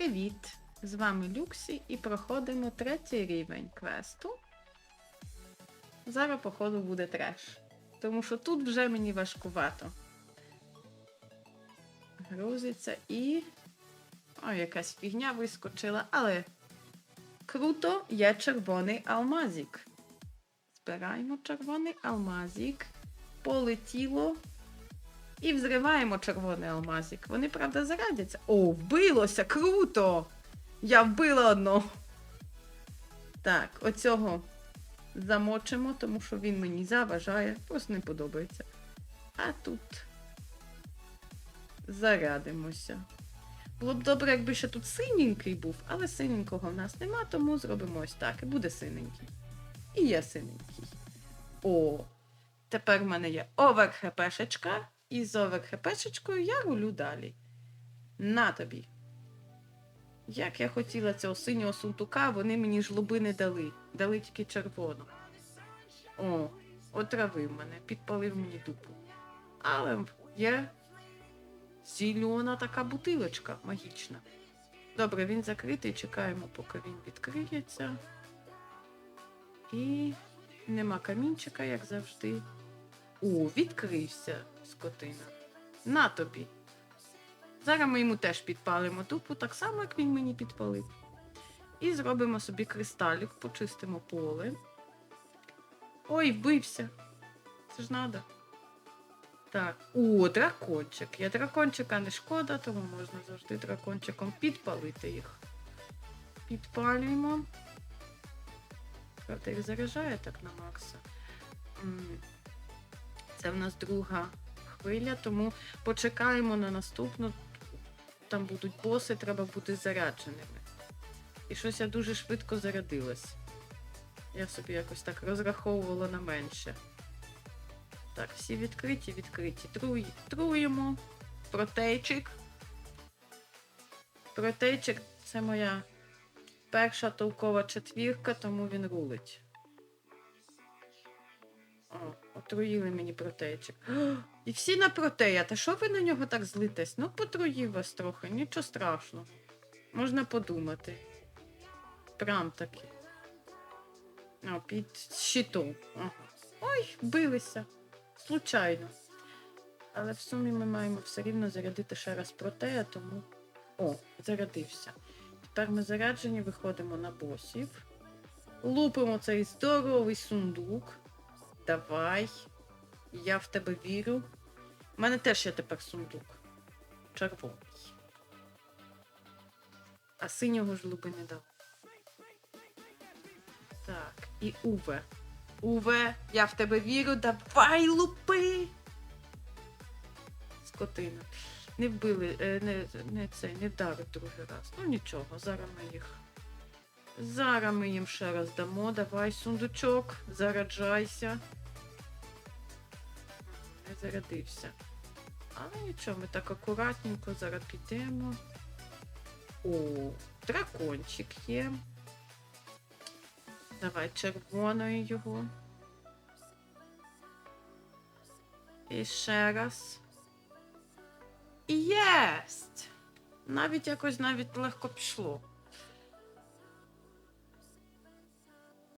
Привіт! З вами Люксі і проходимо третій рівень квесту. Зараз, походу, буде треш. Тому що тут вже мені важкувато. Грузиться і. О, якась фігня вискочила, але круто є червоний алмазик. Збираємо червоний алмазик. Полетіло. І взриваємо червоний алмазик. Вони, правда, зарадяться. О, вбилося! Круто! Я вбила одного. Так, оцього замочимо, тому що він мені заважає, просто не подобається. А тут зарядимося. Було б добре, якби ще тут синенький був, але синенького в нас нема, тому зробимо ось так. Буде синенький. І є синенький. О, тепер в мене є овер хпшечка, і з овер хпшечкою я рулю далі. На тобі. Як я хотіла цього синього сунтука, вони мені жлоби не дали. Дали тільки червону. О, отравив мене, підпалив мені дупу. Але є зелена така бутилочка магічна. Добре, він закритий, чекаємо, поки він відкриється. І нема камінчика, як завжди. О, відкрився, скотина. На тобі. Зараз ми йому теж підпалимо дупу, так само, як він мені підпалив. І зробимо собі кристалік, почистимо поле. Ой, вбився. Це ж треба. Так. О, дракончик. Я дракончика не шкода, тому можна завжди дракончиком підпалити їх. Підпалюємо. Правда, їх заряджає так на Макса. Це в нас друга хвиля, тому почекаємо на наступну. Там будуть боси, треба бути зарядженими. І щось я дуже швидко зарядилась. Я собі якось так розраховувала на менше. Так, всі відкриті, відкриті. Труємо. Протейчик. Протейчик це моя перша толкова четвірка, тому він рулить. О, отруїли мені протейчик. І всі на протея. Та що ви на нього так злитесь? Ну, потруїв вас трохи, нічого страшного. Можна подумати. Прям таки. О, під щитом. Ага. Ой, билися. Случайно. Але в сумі ми маємо все рівно зарядити ще раз протея, тому. О, зарядився. Тепер ми заряджені, виходимо на босів. Лупимо цей здоровий сундук. Давай. Я в тебе вірю. У мене теж є тепер сундук. Червоний. А синього ж луби не дав. Так, і Уве. Уве, я в тебе вірю, давай лупи. Скотина. Не вбили, е, не, не цей, не вдарив другий раз. Ну нічого, зараз ми їх. Зараз ми їм ще раз дамо. Давай, сундучок, зараджайся. Не зарядився. Але нічого, ми так акуратненько зараз підемо. О, дракончик є. Давай червоною його. І ще раз. Єсть! Навіть якось навіть легко пішло.